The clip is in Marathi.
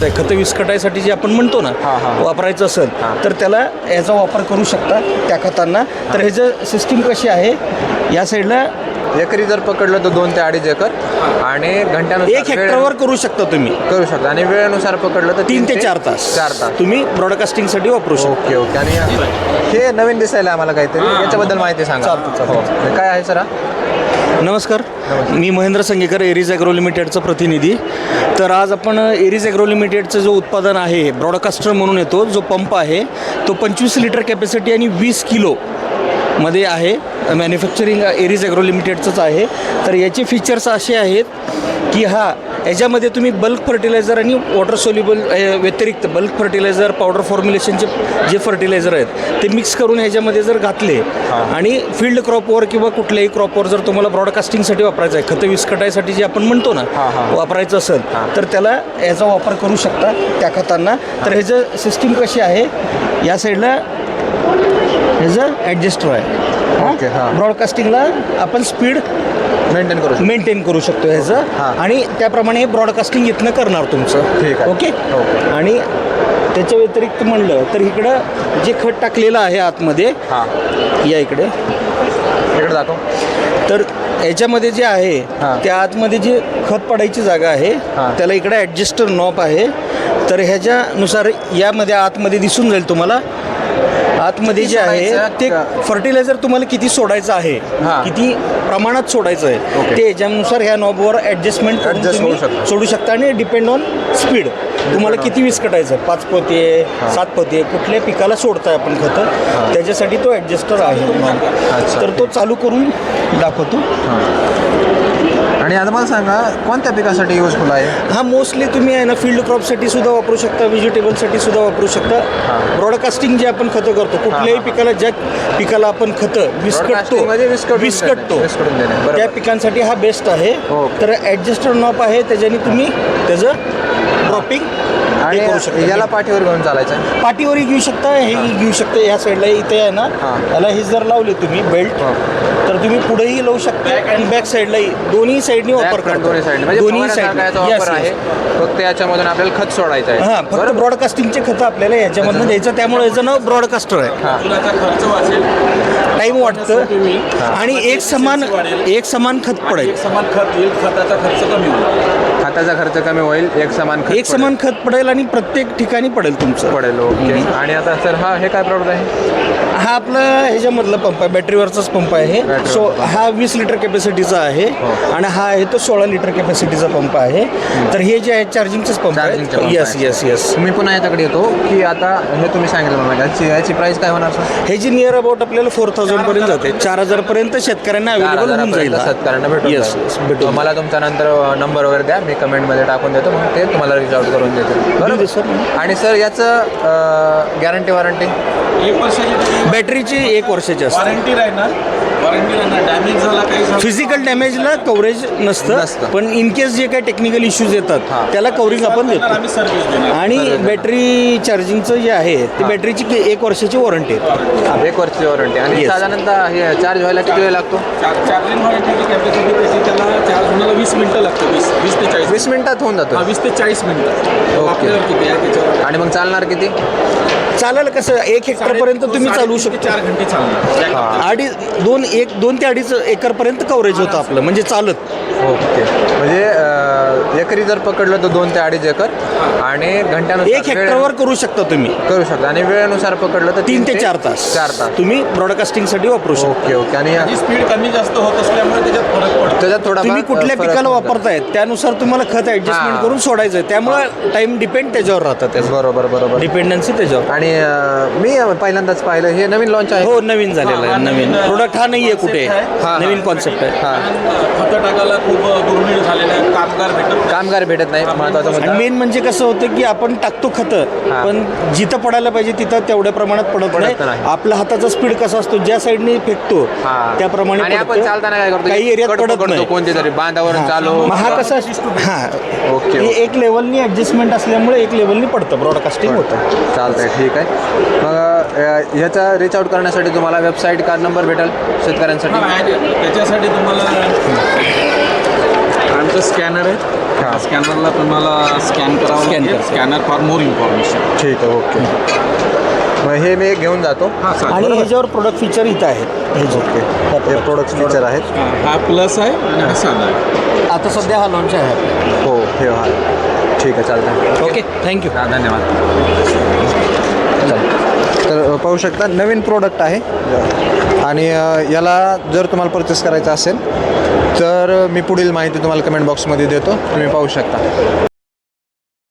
शकता खतं विस्कटायसाठी जे आपण म्हणतो ना हां, हां. वापरायचं असेल हां. तर त्याला याचा वापर करू शकता त्या खतांना. तर ह्याचं सिस्टीम कशी आहे या साईडला एकरी जर पकडलं तर दोन ते अडीच एकर आणि घंट्यानुसार एक वेळे- हेक्टरवर करू शकता तुम्ही. करू शकता. आणि वेळेनुसार पकडलं तर तीन ते चार तास. चार तास. तुम्ही ब्रॉडकास्टिंगसाठी वापरू शकता. Okay okay. आणि हे नवीन दिसायला आम्हाला काहीतरी. याच्याबद्दल माहिती सांगा. चालतं, चालतं. हो. काय आहे सर? हा? नमस्कार. मी महेंद्र संगेकर एरीज ॲग्रो लिमिटेडचा प्रतिनिधी. तर आज आपण एरीज ॲग्रो लिमिटेडचं जो उत्पादन आहे ब्रॉडकास्टर म्हणून येतो जो पंप आहे तो पंचवीस लिटर कॅपॅसिटी आणि वीस किलो मध्ये आहे. मॅन्युफॅक्चरिंग एरीज ॲग्रो लिमिटेडचंच आहे. तर याचे फीचर्स असे आहेत की हा याच्यामध्ये तुम्ही बल्क फर्टिलायझर आणि वॉटर सोल्युबल व्यतिरिक्त बल्क फर्टिलायझर पावडर फॉर्म्युलेशनचे जे फर्टिलायझर आहेत ते मिक्स करून ह्याच्यामध्ये जर घातले आणि फील्ड क्रॉपवर किंवा कुठल्याही क्रॉपवर जर तुम्हाला ब्रॉडकास्टिंगसाठी वापरायचं आहे खतं विस्कटायसाठी जे आपण म्हणतो ना. वापरायचं असेल. तर त्याला याचा वापर करू शकता त्या खतांना तर ह्याचं सिस्टीम कशी आहे या साईडला ह्याचं ॲडजस्टर आहे ओके, हां. ब्रॉडकास्टिंगला आपण स्पीड मेंटेन करू शकतो मेंटेन करू शकतो ह्याचं हां. आणि त्याप्रमाणे हे ब्रॉडकास्टिंग इथनं करणार तुमचं ठीक आहे. Okay okay. आणि त्याच्या व्यतिरिक्त म्हणलं तर इकडं जे खत टाकलेलं आहे आतमध्ये हां या इकडे इकडे दाखव तर याच्यामध्ये जे आहे हां. त्या आतमध्ये जे खत पडायची जागा आहे हां. त्याला इकडे ॲडजस्टर नॉब आहे तर ह्याच्यानुसार यामध्ये आतमध्ये दिसून जाईल तुम्हाला आतमध्ये जे आहे? ते फर्टिलायझर तुम्हाला किती सोडायचं आहे हां. किती प्रमाणात सोडायचं आहे ओके. ते याच्यानुसार ह्या नॉबवर ॲडजस्टमेंट करून Adjust तुम्ही होऊ शकतं. सोडू शकता आणि डिपेंड ऑन स्पीड तुम्हाला on- किती विस्कटायचं आहे पाच पोते. सात पोते कुठल्या पिकाला सोडताय आपण खतं त्याच्यासाठी तो ॲडजस्टर आहे अच्छा. तर तो चालू करून दाखवतो आणि आता मला सांगा कोणत्या पिकासाठी युजफुल आहे हा मोस्टली तुम्ही आहे ना फील्ड क्रॉपसाठी सुद्धा वापरू शकता व्हेजिटेबलसाठी सुद्धा वापरू शकता. ब्रॉडकास्टिंग जे आपण खतं करतो कुठल्याही. पिकाला ज्या पिकाला आपण खतं विस्कटतो म्हणजे विस्कटतो. त्या पिकांसाठी हा बेस्ट आहे हो. तर ॲडजस्टर नॉप आहे त्याच्याने तुम्ही त्याचं ड्रॉपिंग आणि करू शकता. याला पाठीवर घेऊन चालायचं पाठीवरही घेऊ शकता हे घेऊ शकता या साईडला इथे आहे ना हां. याला हे जर लावले तुम्ही बेल्ट हो. तर तुम्ही पुढेही लावू शकता आणि बॅक साईडलाही दोन्ही साईडनी वापर करता. दोन्ही साईड म्हणजे दोन्ही साईड वापर आहे फक्त याच्यामधून आपल्याला खत सोडायचं आहे. हां फक्त ब्रॉडकास्टिंगचे खतं आपल्याला याच्यामधनं द्यायचं त्यामुळे याचं नाव ब्रॉडकास्टर आहे. हां. खर्च वाचेल टाईम वाटतं. आणि एक समान एक समान खत पडेल. समान खत येईल खताचा खर्च कमी होईल. खताचा खर्च कमी होईल एक समान खत एक समान खत पडेल आणि प्रत्येक ठिकाणी पडेल तुमचं. पडेल ओके. आणि आता सर हा हे काय प्रॉडक्ट आहे? हा आपला ह्याच्यामधला पंप आहे बॅटरीवरचाच पंप आहे. सो हा वीस लिटर कॅपॅसिटीचा आहे हो. आणि हा आहे तो सोळा लिटर कॅपॅसिटीचा पंप आहे. तर हे जे आहे चार्जिंगचेच पंप आहे येस. येस येस मी पुन्हा याच्याकडे येतो की आता हे तुम्ही सांगितलं मला याची याची प्राइस काय होणार सर हे जी नियर अबाउट आपल्याला फोर थाउजंड पर्यंत जाते. चार हजार पर्यंत शेतकऱ्यांना अवेलेबल होऊन जाईल. शेतकऱ्यांना जाईल. yes, भेटून मला तुमचा नंतर नंबर वगैरे द्या. मी कमेंटमध्ये टाकून देतो. मग ते तुम्हाला रीच आउट करून देतो बरोबर? sir. आणि सर याचं गॅरंटी वॉरंटी एक वर्षाची बॅटरीची एक वर्षाची असते. वॉरंटी राहणार. वॉरंटी राहणार. डॅमेज झाला काही झालं- फिजिकल डॅमेजला कव्हरेज नसतं नसतं. पण इन केस जे काही टेक्निकल इश्यूज येतात हां. त्याला कव्हरिंग आपण देतो. आम्ही सर्व्हिस देणार. आणि. बॅटरी चार्जिंगचं जे आहे ते बॅटरीची कि- एक वर्षाची वॉरंटी आहे. एक वर्षाची वॉरंटी आणि Yes. साधारणतः हे चार्ज व्हायला किती वेळ लागतो? चार्जिंग वॉरंटीची कॅपॅसिटी त्याची त्याला चार्ज होण्याला वीस मिनिटं लागतं वीस वीस ते चाळीस वीस मिनिटात होऊन हा जातो वीस ते चाळीस मिनिटं. ओके. आपल्यावर किती आहे त्याच्यावर? आणि मग चालणार किती? चालेल कसं एक हेक्टरपर्यंत तुम्ही चालू साडेतीन ते शकता. चार घंटे चालणार. हां. अडीच दोन एक दोन ते अडीच एकरपर्यंत कव्हरेज होतं आपलं म्हणजे चालत. ओके म्हणजे एकरी जर पकडलं तर दोन ते अडीच एकर. आणि घंट्यानुसार एक हेक्टरवर करू शकता तुम्ही. करू शकता. आणि वेळेनुसार पकडलं तर तीन ते चार तास. चार तास. तुम्ही ब्रॉडकास्टिंगसाठी वापरू शकता. ओके. ओके आणि स्पीड कमी जास्त होत असल्यामुळे त्याच्यात फरक पडतो. त्याच्यात थोडा तुम्ही कुठल्या पिकाला वापरताय त्यानुसार तुम्हाला खत ऍडजस्टमेंट हां. करून सोडायचं आहे त्यामुळे टाइम डिपेंड त्याच्यावर राहतं त्याचं. बरोबर बरोबर. डिपेंडन्सी त्याच्यावर. आणि मी पहिल्यांदाच पाहिलं. हे नवीन लॉन्च आहे हो नवीन झालेलं आहे नवीन प्रोडक्ट हा नाहीये कुठे. हां, नवीन. कॉन्सेप्ट आहे. हा. खतं टाकायला खूप दुर्मिळ झालेलं आहे कामगार भेटत. कामगार भेटत नाही महत्त्वाचा मुद्दा मेन म्हणजे कसं होतं की आपण टाकतो खतं हां. पण जिथं पडायला पाहिजे तिथं तेवढ्या प्रमाणात पडत पडत नाही नाही. आपला हाताचा स्पीड कसा असतो ज्या साईडने फेकतो हा. त्याप्रमाणे आणि आपण पडतं. चालताना काय करतो काही एरियात पडत पकडतो नाही कोणते तरी बांधावरून. चालू मग हा कसा हा ओके हे एक लेवलनी ऍडजस्टमेंट असल्यामुळे एक लेवलनी पडतं ब्रॉडकास्टिंग होतं चालतंय ठीक आहे मग अं, ह्याचा रीच आउट करण्यासाठी तुम्हाला वेबसाईट कार्ड नंबर भेटेल शेतकऱ्यांसाठी. त्याच्यासाठी तुम्हाला इथं स्कॅनर हा. आहे स्कॅनरला तुम्हाला स्कॅन करावं Scan लागेल. करा. स्कॅनर फॉर मोर इन्फॉर्मेशन ठीक आहे ओके. मग हे मी घेऊन जातो. हां आणि ह्याच्यावर प्रोडक्ट फीचर इथं आहेत. हे. ओके. हे प्रोडक्ट फीचर आहेत. हां, हा प्लस आहे आणि हा साधा आहे. आता सध्या हा लॉन्च आहे. हो हे हा. ठीक आहे चालतं ओके थँक्यू हां धन्यवाद. तर पाहू शकता नवीन प्रोडक्ट आहे. आणि याला जर तुम्हाला परचेस करायचं असेल तर मी पुढील माहिती तुम्हाला कमेंट बॉक्समध्ये देतो. तुम्ही पाहू शकता.